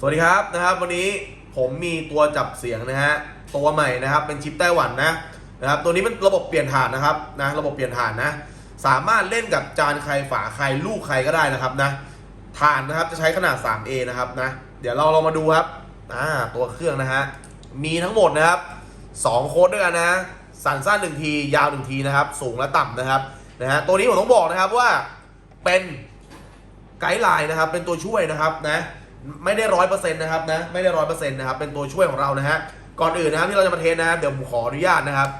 สวัสดีครับนะครับ วันนี้ผมมีตัวจับเสียงนะฮะตัวใหม่นะครับ เป็นชิปไต้หวันนะนะครับตัวนี้เป็นระบบเปลี่ยนฐานนะครับนะระบบเปลี่ยนฐานนะ สามารถเล่นกับจานใครฝาใครลูกใครก็ได้นะครับนะฐานนะครับจะใช้ขนาด 3A นะครับนะเดี๋ยวเราลองมาดูครับอ่าตัวเครื่องนะฮะมีทั้งหมดนะครับ2โค้ดด้วยกันนะ สั้นสั้น1ที ยาว1ทีนะครับ สูงและต่ำนะครับนะฮะตัวนี้ผมต้องบอกนะครับว่าเป็นไกด์ไลน์นะครับ เป็นตัวช่วยนะครับนะ ไม่ได้ร้อยเปอร์เซ็นต์นะครับนะไม่ได้ร้อยเปอร์เซ็นต์นะครับเป็นตัวช่วยของเรานะฮะก่อนอื่นนะครับที่เราจะมาเทสนะครับเดี๋ยวผมขออนุญาตนะครับ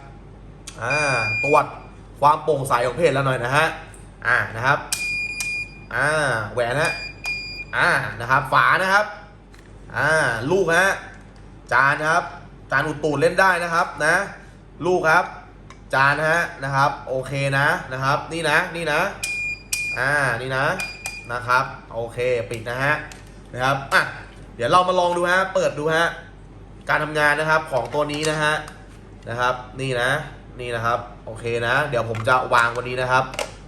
อ่าตรวจความโปร่งใสของเพจแล้วหน่อยนะฮะอ่านะครับอ่าแหวนฮะอ่านะครับฝานะครับอ่าลูกฮะจานครับจานอุดตูดเล่นได้นะครับนะลูกครับ จานฮะนะครับโอเคนะนะครับนี่นะนี่นะอ่านี่นะนะครับโอเคปิดนะฮะ นะครับอะเดี๋ยวเรามาลองดูฮะเปิดดูฮะการทำงานนะครับของตัวนี้นะฮะนะครับ นี่นะนี่นะครับโอเคนะ เดี๋ยวผมจะวางวันนี้นะครับ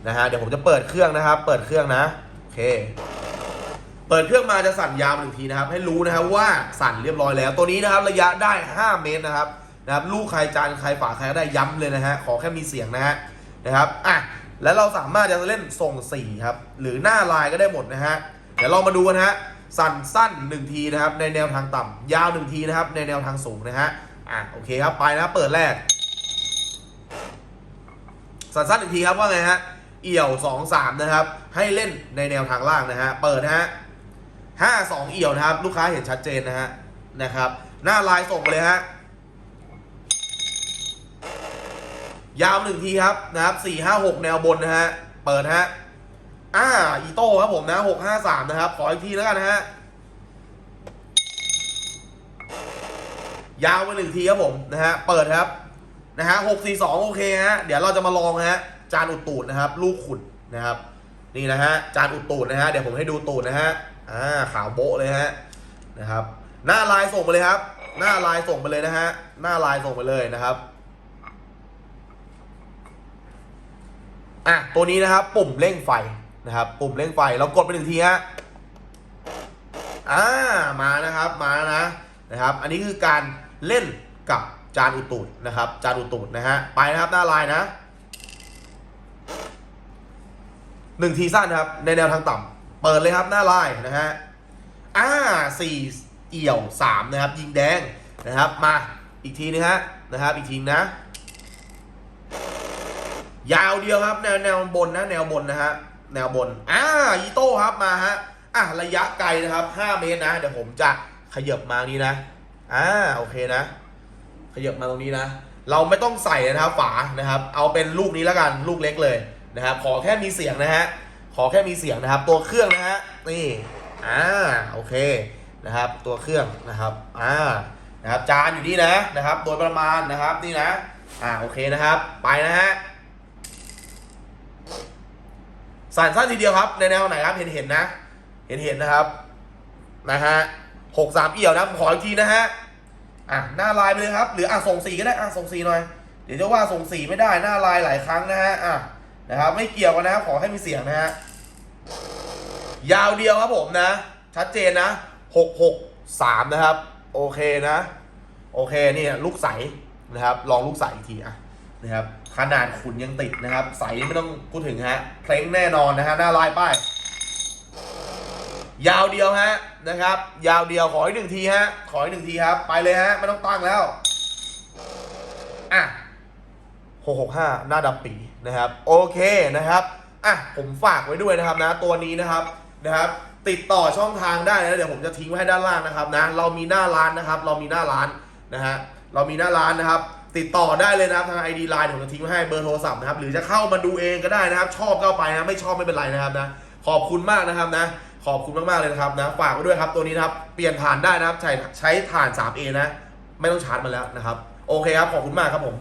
นะฮะเดี๋ยวผมจะเปิดเครื่องนะครับ เปิดเครื่องนะโอเค เปิดเครื่องมาจะสั่นยาวหนึ่งทีนะครับ ให้รู้นะครับว่าสั่นเรียบร้อยแล้ว ตัวนี้นะครับระยะได้ 5 เมตรนะครับนะครับลูกใครจานใครฝาใครก็ได้ย้ำเลยนะฮะขอแค่มีเสียงนะฮะนะครับอะแล้วเราสามารถจะเล่นทรง4ครับหรือหน้าลายก็ได้หมดนะฮะเดี๋ยวเรามาดูกันฮะ สั่นสั้น1ทีนะครับในแนวทางต่ำยาว1ทีนะครับ ในแนวทางสูงนะฮะอะโอเคครับไปนะเปิดแรก สั่นสั้นหนึ่งทีครับว่าไงฮะเอี่ยว 2 3 นะครับ ให้เล่นในแนวทางล่างนะฮะ เปิดนะฮะ5 2เอี่ยวนะครับ ลูกค้าเห็นชัดเจนนะฮะนะครับ หน้าลายส่งเลยฮะยาวหนึ่งทีครับนะครับสี่ห้าหกแนวบนนะฮะ เปิดฮะ อ่าอีโต้ครับผมนะหกห้าสามนะครับ ขออีกทีแล้วกันนะฮะยาวไปหนึ่งทีครับผมนะฮะเปิดครับนะฮะหกสี่สองโอเคฮะเดี๋ยวเราจะมาลองฮะจานอุดตูดนะครับ ลูกขุดนะครับ นี่นะฮะจานอุดตูดนะฮะเดี๋ยวผมให้ดูตูดนะฮะอ่าขาวโบ๊ะเลยฮะนะครับ หน้าลายส่งไปเลยครับ หน้าลายส่งไปเลยนะฮะหน้าลายส่งไปเลยนะครับอะตัวนี้นะครับปุ่มเร่งไฟ นะครับปุ่มเร่งไฟเรากดไปหนึ่งทีฮะอ่ามานะครับมานะนะครับ อันนี้คือการเล่นกับจานอุตูดนะครับ จานอุตูดนะฮะไปนะครับหน้าลายนะหนึ่งทีสั้นนะครับ ในแนวทางต่ำเปิดเลยครับหน้าลายนะฮะอ่าสี่เอี่ยวสามนะครับ ยิงแดงนะครับมาอีกทีนึงฮะนะครับ อีกทีนะ ยาวเดียวครับ แนวแนวบนนะ แนวบนนะฮะ แนวบนอ่าอีโต้ครับมาฮะอะระยะไกลนะครับ 5 เมตรนะ เดี๋ยวผมจะขยับมานี้นะอ่าโอเคนะ ขยับมาตรงนี้นะ เราไม่ต้องใส่นะครับฝานะครับ เอาเป็นลูกนี้แล้วกันลูกเล็กเลยนะครับ ขอแค่มีเสียงนะฮะขอแค่มีเสียงนะครับ ตัวเครื่องนะฮะนี่อ่าโอเคนะครับ ตัวเครื่องนะครับอ่านะครับจานอยู่นี่นะนะครับ โดยประมาณนะครับนี่นะอ่าโอเคนะครับ ไปนะฮะ สั่นสั้นทีเดียวครับ ในแนวไหนครับเห็นเห็นนะ เห็นเห็นนะครับนะฮะหกสามเอี่ยวนะขออีกทีนะฮะอะหน้าลายไปเลยครับ หรืออะส่งสีก็ได้อะส่งสีหน่อย เดี๋ยวจะว่าส่งสีไม่ได้หน้าลายหลายครั้งนะฮะอะนะครับ ไม่เกี่ยวกันนะครับขอให้มีเสียงนะฮะยาวเดียวครับผมนะ ชัดเจนนะหกหกสามนะครับ โอเคนะ โอเคนี่ลูกใสนะครับ ลองลูกใสอีกทีอะ นะครับขนาดขุนยังติดนะครับ ใสไม่ต้องพูดถึงฮะเพลงแน่นอนนะฮะหน้าลายป้ายยาวเดียวฮะนะครับ ยาวเดียวขออีกหนึ่งทีฮะขออีกหนึ่งทีครับ ไปเลยฮะไม่ต้องตั้งแล้วอะหกหกห้าหน้าดำปีนะครับ โอเคนะครับอะผมฝากไว้ด้วยนะครับนะตัวนี้นะครับนะครับ ติดต่อช่องทางได้นะเดี๋ยวผมจะทิ้งไว้ให้ด้านล่างนะครับนะเรามีหน้าร้านนะครับ เรามีหน้าร้านนะฮะเรามีหน้าร้านนะครับ ติดต่อได้เลยนะครับทาง ID Line ผมจะทิ้งไว้ให้เบอร์โทรศัพท์นะครับ หรือจะเข้ามาดูเองก็ได้นะครับ ชอบก็เอาไปนะไม่ชอบไม่เป็นไรนะครับนะขอบคุณมากนะครับนะ ขอบคุณมากๆเลยนะครับนะฝากไว้ด้วยครับตัวนี้นะครับเปลี่ยนฐานได้นะครับใช้ใช้ฐาน 3A นะ ไม่ต้องชาร์จมันแล้วนะครับ โอเคครับขอบคุณมากครับผม